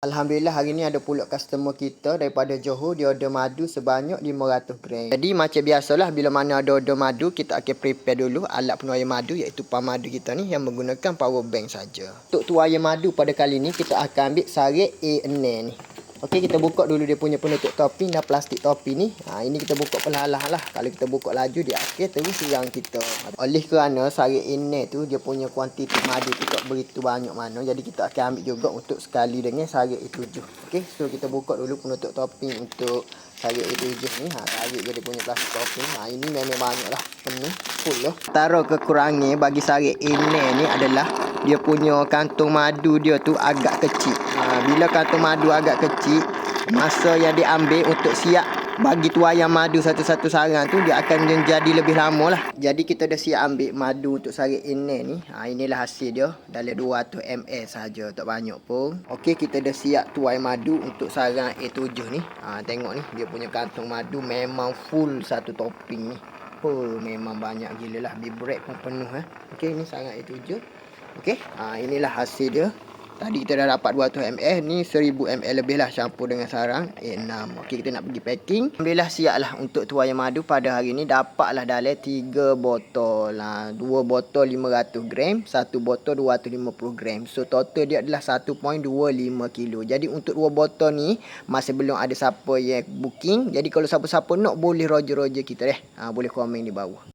Alhamdulillah hari ni ada pula customer kita daripada Johor dia order madu sebanyak 500 gram. Jadi macam biasalah bila mana ada order madu kita akan prepare dulu alat penuai madu iaitu pam madu kita ni yang menggunakan power bank saja. Untuk tuai madu pada kali ni kita akan ambil sarit A6 ni. Okey kita buka dulu dia punya penutup topi dan plastik topi ni. Ha ini kita buka perlahan-lahan lah. Kalau kita buka laju dia akan terus serang kita. Oleh kerana sarit ini tu dia punya kuantiti madu tu tak begitu banyak mana. Jadi kita akan ambil juga untuk sekali dengan sarit E7. Okey so kita buka dulu penutup topi untuk sarit E7 ni. Ha sarit dia punya plastik topi. Ha ini memang banyak lah penuh full lah. Tara kekurangnya bagi sarit ini ni adalah dia punya kantung madu dia tu agak kecil. Ha, bila kantung madu agak kecil, masa yang diambil untuk siap bagi tuai yang madu satu-satu sarang tu dia akan menjadi lebih lama lah. Jadi kita dah siap ambil madu untuk sarit ini ni. Ha, inilah hasil dia. Dalam 200 ml saja tak banyak pun. Okey kita dah siap tuai madu untuk sarang A7 ni. Ha, tengok ni dia punya kantung madu memang full satu topping ni. Oh, memang banyak gila lah. Bibrek pun penuh eh. Okey ni sarang A7. Okey, ha, inilah hasil dia. Tadi kita dah dapat 200 ml, ni 1000 ml lebih lah campur dengan sarang A6. Okey, kita nak pergi packing. Alhamdulillah siap lah untuk tuai madu pada hari ni. Dapatlah dalam 3 botol. lah 2 botol 500 gram, 1 botol 250 gram. So, total dia adalah 1.25 kilo. Jadi, untuk 2 botol ni, masih belum ada siapa yang booking. Jadi, kalau siapa-siapa nak, boleh roger-roger kita deh. Ha, boleh komen di bawah.